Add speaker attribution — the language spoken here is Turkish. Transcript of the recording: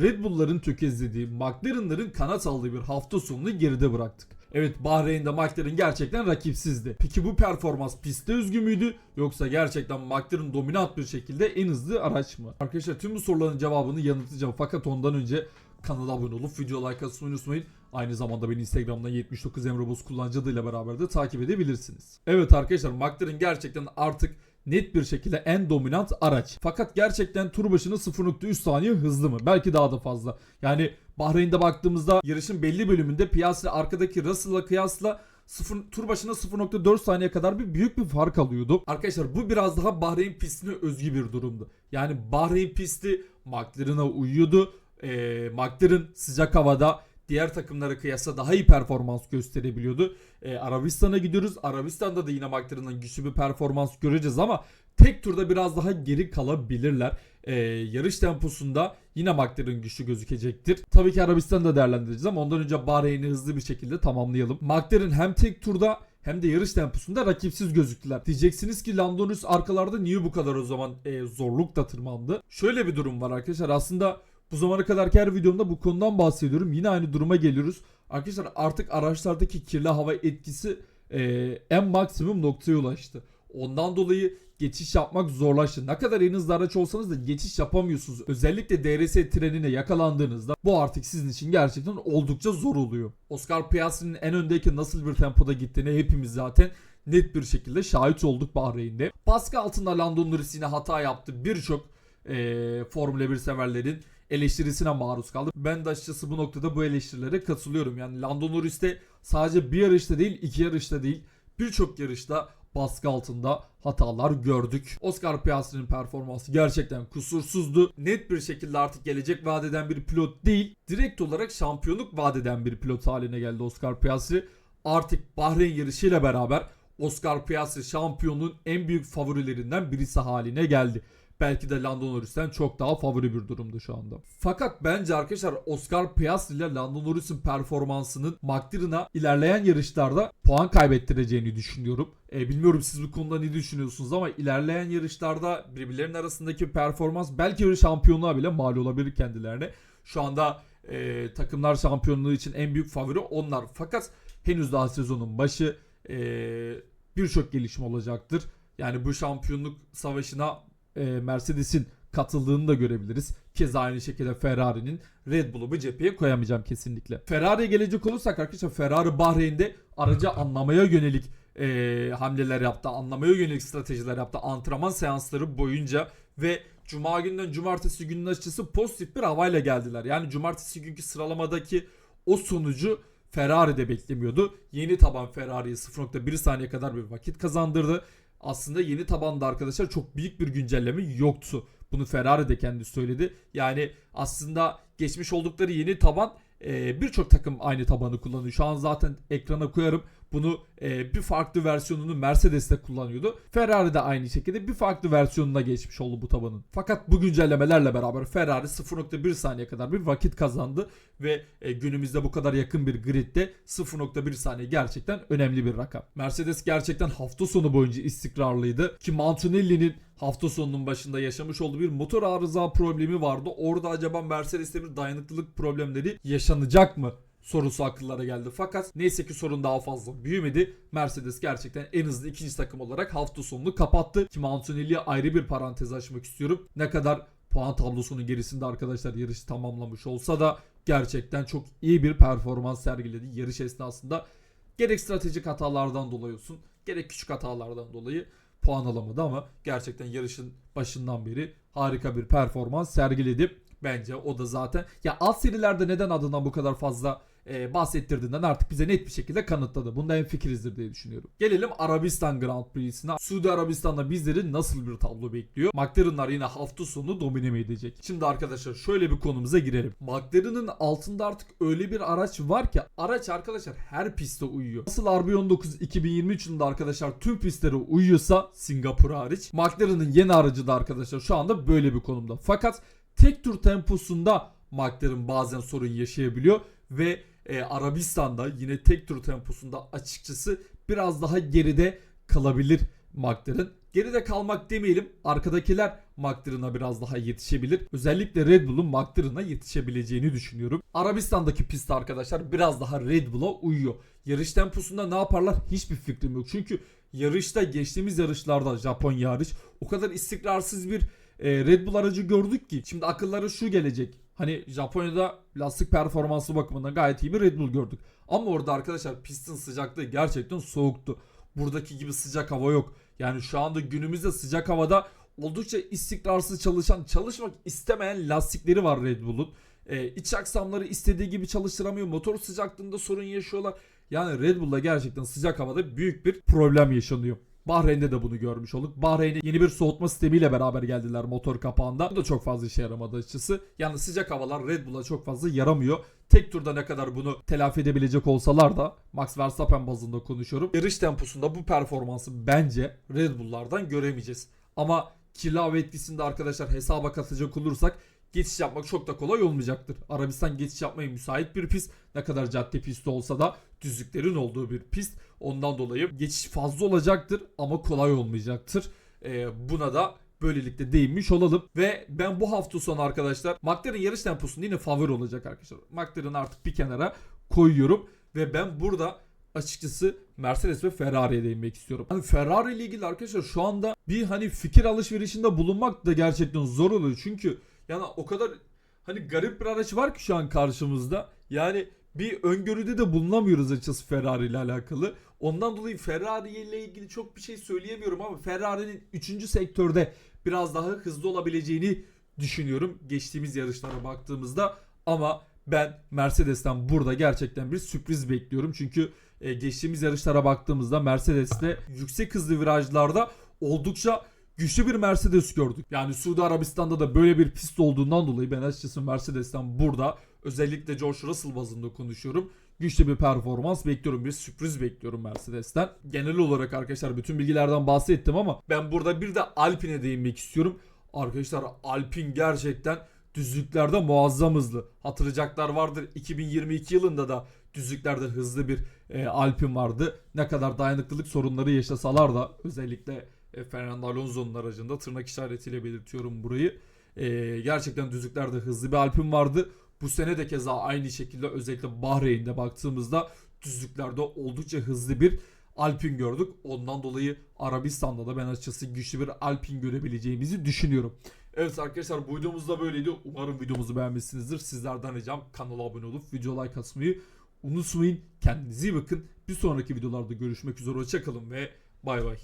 Speaker 1: Red Bull'ların tökezlediği, McLaren'ların kanat aldığı bir hafta sonunu geride bıraktık. Evet Bahreyn'de McLaren gerçekten rakipsizdi. Peki bu performans pistte özgü müydü yoksa gerçekten McLaren dominant bir şekilde en hızlı araç mı? Arkadaşlar tüm bu soruların cevabını yanıtlayacağım fakat ondan önce kanala abone olup video like atmayı unutmayın. Aynı zamanda beni Instagram'dan 79 Emre kullanıcı adıyla beraber de takip edebilirsiniz. Evet arkadaşlar McLaren gerçekten artık net bir şekilde en dominant araç. Fakat gerçekten tur başına 0.3 saniye hızlı mı? Belki daha da fazla. Yani Bahreyn'de baktığımızda yarışın belli bölümünde Piastri arkadaki Russell'la kıyasla 0, tur başına 0.4 saniye kadar bir büyük bir fark alıyordu. Arkadaşlar bu biraz daha Bahreyn pistine özgü bir durumdu. Yani Bahreyn pisti McLaren'a uyuyordu. Ee, McLaren sıcak havada diğer takımlara kıyasla daha iyi performans gösterebiliyordu. Ee, Arabistan'a gidiyoruz. Arabistan'da da yine McLaren'ın güçlü bir performans göreceğiz ama tek turda biraz daha geri kalabilirler. Ee, yarış temposunda yine McLaren güçlü gözükecektir. Tabii ki Arabistan'da değerlendireceğiz ama ondan önce Bahreyn'i hızlı bir şekilde tamamlayalım. McLaren hem tek turda hem de yarış temposunda rakipsiz gözüktüler. Diyeceksiniz ki Lando Norris arkalarda niye bu kadar o zaman e, zorluk da tırmandı? Şöyle bir durum var arkadaşlar. Aslında bu zamana kadarki her videomda bu konudan bahsediyorum. Yine aynı duruma geliyoruz. Arkadaşlar artık araçlardaki kirli hava etkisi e, en maksimum noktaya ulaştı. Ondan dolayı geçiş yapmak zorlaştı. Ne kadar en araç olsanız da geçiş yapamıyorsunuz. Özellikle DRS trenine yakalandığınızda bu artık sizin için gerçekten oldukça zor oluyor. Oscar Piastri'nin en öndeyken nasıl bir tempoda gittiğini hepimiz zaten net bir şekilde şahit olduk Bahreyn'de. Baskı altında Lando Norris yine hata yaptı. Birçok e, Formula 1 severlerin eleştirisine maruz kaldı. Ben de açıkçası bu noktada bu eleştirilere katılıyorum. Yani Lando Norris'te sadece bir yarışta değil iki yarışta değil birçok yarışta baskı altında hatalar gördük. Oscar Piastri'nin performansı gerçekten kusursuzdu. Net bir şekilde artık gelecek vaat eden bir pilot değil, direkt olarak şampiyonluk vaat eden bir pilot haline geldi Oscar Piastri. Artık Bahreyn yarışıyla beraber Oscar Piastri şampiyonluğun en büyük favorilerinden birisi haline geldi. Belki de Lando Norris'ten çok daha favori bir durumda şu anda. Fakat bence arkadaşlar Oscar Piastri ile Lando Norris'in performansının McLaren'a ilerleyen yarışlarda puan kaybettireceğini düşünüyorum. E, bilmiyorum siz bu konuda ne düşünüyorsunuz ama ilerleyen yarışlarda birbirlerinin arasındaki performans belki bir şampiyonluğa bile mal olabilir kendilerine. Şu anda e, takımlar şampiyonluğu için en büyük favori onlar. Fakat henüz daha sezonun başı e, birçok gelişme olacaktır. Yani bu şampiyonluk savaşına e, Mercedes'in katıldığını da görebiliriz. Keza aynı şekilde Ferrari'nin Red Bull'u bu cepheye koyamayacağım kesinlikle. Ferrari'ye gelecek olursak arkadaşlar Ferrari Bahreyn'de aracı anlamaya yönelik e, hamleler yaptı. Anlamaya yönelik stratejiler yaptı. Antrenman seansları boyunca ve Cuma günden cumartesi gününe açıkçası pozitif bir havayla geldiler. Yani cumartesi günkü sıralamadaki o sonucu Ferrari de beklemiyordu. Yeni taban Ferrari'ye 0.1 saniye kadar bir vakit kazandırdı. Aslında yeni tabanda arkadaşlar çok büyük bir güncelleme yoktu. Bunu Ferrari de kendi söyledi. Yani aslında geçmiş oldukları yeni taban e, birçok takım aynı tabanı kullanıyor. Şu an zaten ekrana koyarım. Bunu e, bir farklı versiyonunu Mercedes'te kullanıyordu. Ferrari de aynı şekilde bir farklı versiyonuna geçmiş oldu bu tabanın. Fakat bu güncellemelerle beraber Ferrari 0.1 saniye kadar bir vakit kazandı ve e, günümüzde bu kadar yakın bir gridde 0.1 saniye gerçekten önemli bir rakam. Mercedes gerçekten hafta sonu boyunca istikrarlıydı ki Antonelli'nin hafta sonunun başında yaşamış olduğu bir motor arıza problemi vardı. Orada acaba Mercedes'te bir dayanıklılık problemleri yaşanacak mı? Sorusu akıllara geldi. Fakat neyse ki sorun daha fazla büyümedi. Mercedes gerçekten en hızlı ikinci takım olarak hafta sonunu kapattı. Ki Antonelli'ye ayrı bir parantez açmak istiyorum. Ne kadar puan tablosunun gerisinde arkadaşlar yarışı tamamlamış olsa da gerçekten çok iyi bir performans sergiledi yarış esnasında. Gerek stratejik hatalardan dolayı olsun, gerek küçük hatalardan dolayı puan alamadı ama gerçekten yarışın başından beri harika bir performans sergiledi. Bence o da zaten ya alt serilerde neden adından bu kadar fazla e, bahsettirdiğinden artık bize net bir şekilde kanıtladı. Bunda en fikirizdir diye düşünüyorum. Gelelim Arabistan Grand Prix'sine. Suudi Arabistan'da bizleri nasıl bir tablo bekliyor? McLaren'lar yine hafta sonu domine mi edecek? Şimdi arkadaşlar şöyle bir konumuza girelim. McLaren'ın altında artık öyle bir araç var ki araç arkadaşlar her piste uyuyor. Nasıl RB19 2023 yılında arkadaşlar tüm pistlere uyuyorsa Singapur hariç McLaren'ın yeni aracı da arkadaşlar şu anda böyle bir konumda. Fakat tek tur temposunda McLaren bazen sorun yaşayabiliyor ve e, Arabistan'da yine tek tur temposunda açıkçası biraz daha geride kalabilir McLaren. Geride kalmak demeyelim. Arkadakiler McLaren'a biraz daha yetişebilir. Özellikle Red Bull'un McLaren'a yetişebileceğini düşünüyorum. Arabistan'daki pist arkadaşlar biraz daha Red Bull'a uyuyor. Yarış temposunda ne yaparlar hiçbir fikrim yok. Çünkü yarışta geçtiğimiz yarışlarda Japonya hariç o kadar istikrarsız bir e, Red Bull aracı gördük ki. Şimdi akıllara şu gelecek. Hani Japonya'da lastik performansı bakımından gayet iyi bir Red Bull gördük. Ama orada arkadaşlar pistin sıcaklığı gerçekten soğuktu. Buradaki gibi sıcak hava yok. Yani şu anda günümüzde sıcak havada oldukça istikrarsız çalışan, çalışmak istemeyen lastikleri var Red Bull'un. Ee, iç aksamları istediği gibi çalıştıramıyor. Motor sıcaklığında sorun yaşıyorlar. Yani Red Bull'da gerçekten sıcak havada büyük bir problem yaşanıyor. Bahreyn'de de bunu görmüş olduk. Bahreyn'e yeni bir soğutma sistemiyle beraber geldiler motor kapağında. Bu da çok fazla işe yaramadı açıkçası. Yani sıcak havalar Red Bull'a çok fazla yaramıyor. Tek turda ne kadar bunu telafi edebilecek olsalar da Max Verstappen bazında konuşuyorum. Yarış temposunda bu performansı bence Red Bull'lardan göremeyeceğiz. Ama kirli hava etkisinde arkadaşlar hesaba katacak olursak geçiş yapmak çok da kolay olmayacaktır. Arabistan geçiş yapmaya müsait bir pist. Ne kadar cadde pisti olsa da düzlüklerin olduğu bir pist. Ondan dolayı geçiş fazla olacaktır ama kolay olmayacaktır. Ee, buna da böylelikle değinmiş olalım. Ve ben bu hafta sonu arkadaşlar McLaren yarış temposunda yine favori olacak arkadaşlar. McLaren artık bir kenara koyuyorum. Ve ben burada açıkçası Mercedes ve Ferrari'ye değinmek istiyorum. Hani Ferrari ile ilgili arkadaşlar şu anda bir hani fikir alışverişinde bulunmak da gerçekten zor oluyor. Çünkü yani o kadar hani garip bir araç var ki şu an karşımızda. Yani bir öngörüde de bulunamıyoruz açıkçası Ferrari ile alakalı. Ondan dolayı Ferrari ile ilgili çok bir şey söyleyemiyorum ama Ferrari'nin 3. sektörde biraz daha hızlı olabileceğini düşünüyorum geçtiğimiz yarışlara baktığımızda ama ben Mercedes'ten burada gerçekten bir sürpriz bekliyorum. Çünkü e, geçtiğimiz yarışlara baktığımızda Mercedes'te yüksek hızlı virajlarda oldukça güçlü bir Mercedes gördük. Yani Suudi Arabistan'da da böyle bir pist olduğundan dolayı ben açıkçası Mercedes'ten burada özellikle George Russell bazında konuşuyorum. Güçlü bir performans bekliyorum. Bir sürpriz bekliyorum Mercedes'ten. Genel olarak arkadaşlar bütün bilgilerden bahsettim ama ben burada bir de Alpine'e değinmek istiyorum. Arkadaşlar Alpine gerçekten düzlüklerde muazzam hızlı. Hatırlayacaklar vardır 2022 yılında da düzlüklerde hızlı bir e, Alpine vardı. Ne kadar dayanıklılık sorunları yaşasalar da özellikle Fernando Alonso'nun aracında tırnak işaretiyle belirtiyorum burayı. E, gerçekten düzlüklerde hızlı bir Alpine vardı. Bu sene de keza aynı şekilde özellikle Bahreyn'de baktığımızda düzlüklerde oldukça hızlı bir Alpine gördük. Ondan dolayı Arabistan'da da ben açıkçası güçlü bir Alpine görebileceğimizi düşünüyorum. Evet arkadaşlar bu videomuz da böyleydi. Umarım videomuzu beğenmişsinizdir. Sizlerden ricam kanala abone olup video like atmayı unutmayın. Kendinize iyi bakın. Bir sonraki videolarda görüşmek üzere. Hoşçakalın ve bay bay.